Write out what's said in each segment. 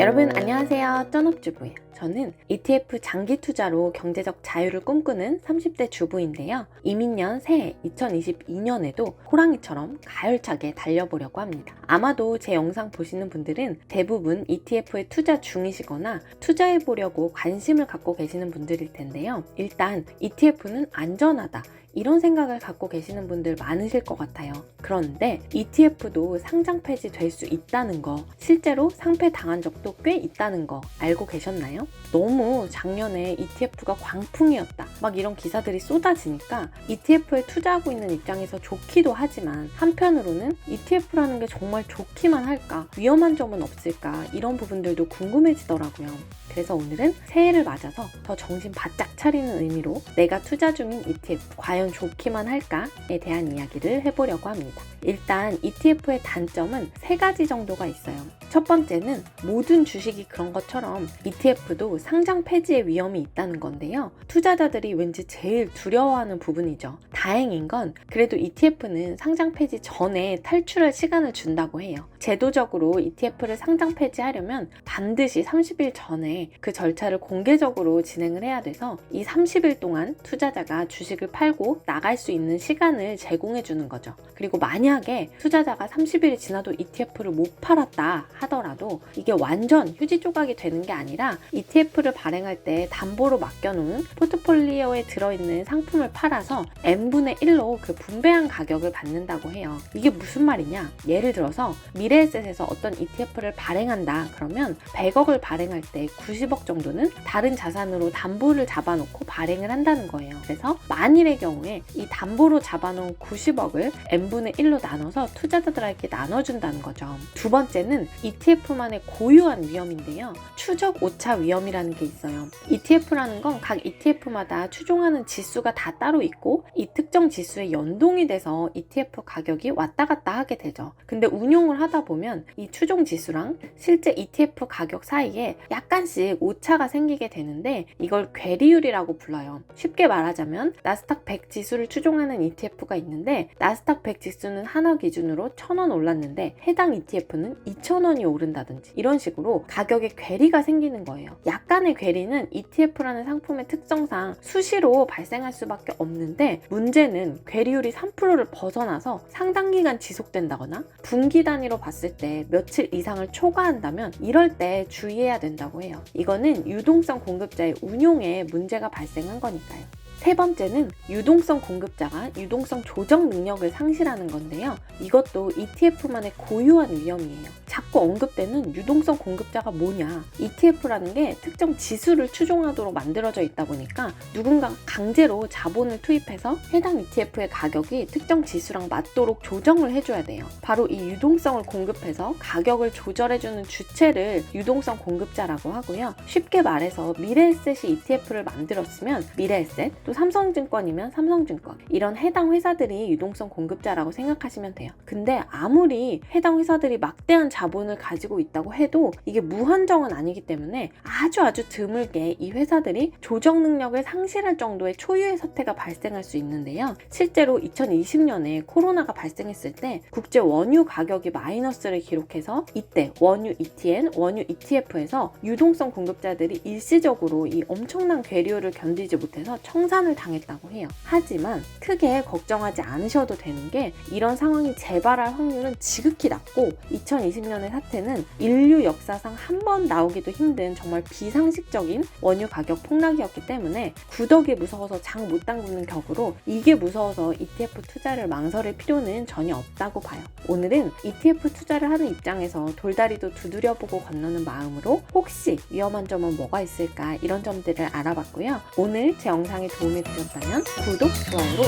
여러분 안녕하세요. 쩐업주부예요. 저는 ETF 장기 투자로 경제적 자유를 꿈꾸는 30대 주부인데요. 이민년 새해 2022년에도 호랑이처럼 가열차게 달려보려고 합니다. 아마도 제 영상 보시는 분들은 대부분 ETF에 투자 중이시거나 투자해보려고 관심을 갖고 계시는 분들일 텐데요. 일단 ETF는 안전하다. 이런 생각을 갖고 계시는 분들 많으실 것 같아요. 그런데 ETF도 상장 폐지 될 수 있다는 거, 실제로 상폐 당한 적도 꽤 있다는 거 알고 계셨나요? 너무 작년에 ETF가 광풍이었다. 막 이런 기사들이 쏟아지니까 ETF에 투자하고 있는 입장에서 좋기도 하지만 한편으로는 ETF라는 게 정말 좋기만 할까? 위험한 점은 없을까? 이런 부분들도 궁금해지더라고요. 그래서 오늘은 새해를 맞아서 더 정신 바짝 차리는 의미로 내가 투자 중인 ETF 과연 좋기만 할까에 대한 이야기를 해보려고 합니다. 일단 ETF의 단점은 세 가지 정도가 있어요. 첫 번째는 모든 주식이 그런 것처럼 ETF도 상장 폐지의 위험이 있다는 건데요. 투자자들이 왠지 제일 두려워하는 부분이죠. 다행인 건 그래도 ETF는 상장 폐지 전에 탈출할 시간을 준다고 해요. 제도적으로 ETF를 상장 폐지하려면 반드시 30일 전에 그 절차를 공개적으로 진행을 해야 돼서 이 30일 동안 투자자가 주식을 팔고 나갈 수 있는 시간을 제공해 주는 거죠. 그리고 만약에 투자자가 30일이 지나도 ETF를 못 팔았다 하더라도 이게 완전 휴지 조각이 되는 게 아니라 ETF를 발행할 때 담보로 맡겨놓은 포트폴리오에 들어있는 상품을 팔아서 n분의 1로 그 분배한 가격을 받는다고 해요. 이게 무슨 말이냐? 예를 들어서 미래에셋에서 어떤 ETF를 발행한다 그러면 100억을 발행할 때 90억 정도는 다른 자산으로 담보를 잡아놓고 발행을 한다는 거예요. 그래서 만일의 경우 에 이 담보로 잡아놓은 90억을 n분의 1로 나눠서 투자자들에게 나눠준다는 거죠. 두 번째는 ETF만의 고유한 위험인데요. 추적 오차 위험이라는 게 있어요. ETF라는 건 각 ETF마다 추종하는 지수가 다 따로 있고 이 특정 지수에 연동이 돼서 ETF 가격이 왔다 갔다 하게 되죠. 근데 운용을 하다 보면 이 추종 지수랑 실제 ETF 가격 사이에 약간씩 오차가 생기게 되는데 이걸 괴리율이라고 불러요. 쉽게 말하자면 나스닥 100 지수를 추종하는 ETF가 있는데 나스닥 100 지수는 하나 기준으로 1000원 올랐는데 해당 ETF는 2000원이 오른다든지 이런 식으로 가격에 괴리가 생기는 거예요. 약간의 괴리는 ETF라는 상품의 특성상 수시로 발생할 수밖에 없는데 문제는 괴리율이 3%를 벗어나서 상당 기간 지속된다거나 분기 단위로 봤을 때 며칠 이상을 초과한다면 이럴 때 주의해야 된다고 해요. 이거는 유동성 공급자의 운용에 문제가 발생한 거니까요. 세 번째는 유동성 공급자가 유동성 조정 능력을 상실하는 건데요. 이것도 ETF만의 고유한 위험이에요. 자꾸 언급되는 유동성 공급자가 뭐냐? ETF라는 게 특정 지수를 추종하도록 만들어져 있다 보니까 누군가 강제로 자본을 투입해서 해당 ETF의 가격이 특정 지수랑 맞도록 조정을 해줘야 돼요. 바로 이 유동성을 공급해서 가격을 조절해주는 주체를 유동성 공급자라고 하고요. 쉽게 말해서 미래에셋이 ETF를 만들었으면 미래에셋 또 삼성증권이면 삼성증권 이런 해당 회사들이 유동성 공급자라고 생각하시면 돼요. 근데 아무리 해당 회사들이 막대한 자본을 가지고 있다고 해도 이게 무한정은 아니기 때문에 아주 아주 드물게 이 회사들이 조정 능력을 상실할 정도의 초유의 사태가 발생할 수 있는데요. 실제로 2020년에 코로나가 발생했을 때 국제 원유 가격이 마이너스를 기록해서 이때 원유 ETN, 원유 ETF에서 유동성 공급자들이 일시적으로 이 엄청난 괴리율을 견디지 못해서 청산 을 당했다고 해요. 하지만 크게 걱정하지 않으셔도 되는 게 이런 상황이 재발할 확률은 지극히 낮고 2020년의 사태는 인류 역사상 한 번 나오기도 힘든 정말 비상식적인 원유 가격 폭락이었기 때문에 구덕이 무서워서 장 못 담그는 격으로 이게 무서워서 ETF 투자를 망설일 필요는 전혀 없다고 봐요. 오늘은 ETF 투자를 하는 입장에서 돌다리도 두드려보고 건너는 마음으로 혹시 위험한 점은 뭐가 있을까 이런 점들을 알아봤고요. 오늘 제 영상이 도움이 되셨다면 구독, 좋아요로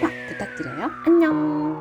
팍팍 부탁드려요. 안녕!